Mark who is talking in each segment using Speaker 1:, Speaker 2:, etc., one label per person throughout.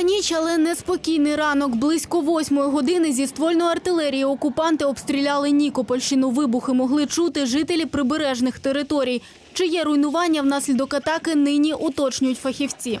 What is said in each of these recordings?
Speaker 1: ніч, але неспокійний ранок. Близько восьмої години зі ствольної артилерії окупанти обстріляли Нікопольщину. Вибухи могли чути жителі прибережних територій. Чи є руйнування внаслідок атаки, нині уточнюють фахівці.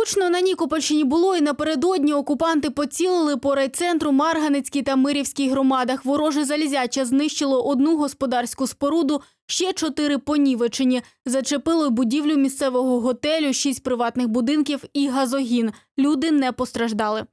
Speaker 1: Гучно на Нікопольщині було і напередодні окупанти поцілили по райцентру Марганецькій та Мирівській громадах. Вороже залізяча знищило одну господарську споруду, ще чотири понівечені. Зачепило будівлю місцевого готелю, шість приватних будинків і газогін. Люди не постраждали.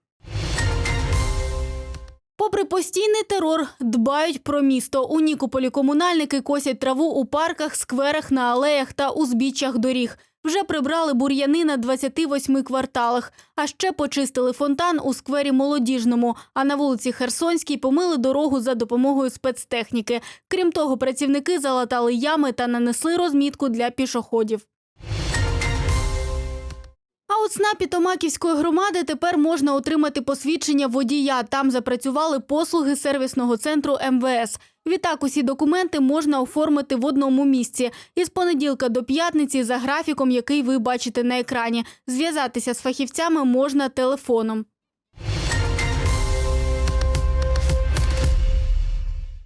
Speaker 1: Попри постійний терор, дбають про місто. У Нікополі комунальники косять траву у парках, скверах, на алеях та узбіччях доріг. Вже прибрали бур'яни на 28 кварталах, а ще почистили фонтан у сквері Молодіжному. А на вулиці Херсонській помили дорогу за допомогою спецтехніки. Крім того, працівники залатали ями та нанесли розмітку для пішоходів. А от СНАПі Томаківської громади тепер можна отримати посвідчення водія. Там запрацювали послуги сервісного центру МВС. Відтак усі документи можна оформити в одному місці. Із понеділка до п'ятниці за графіком, який ви бачите на екрані. Зв'язатися з фахівцями можна телефоном.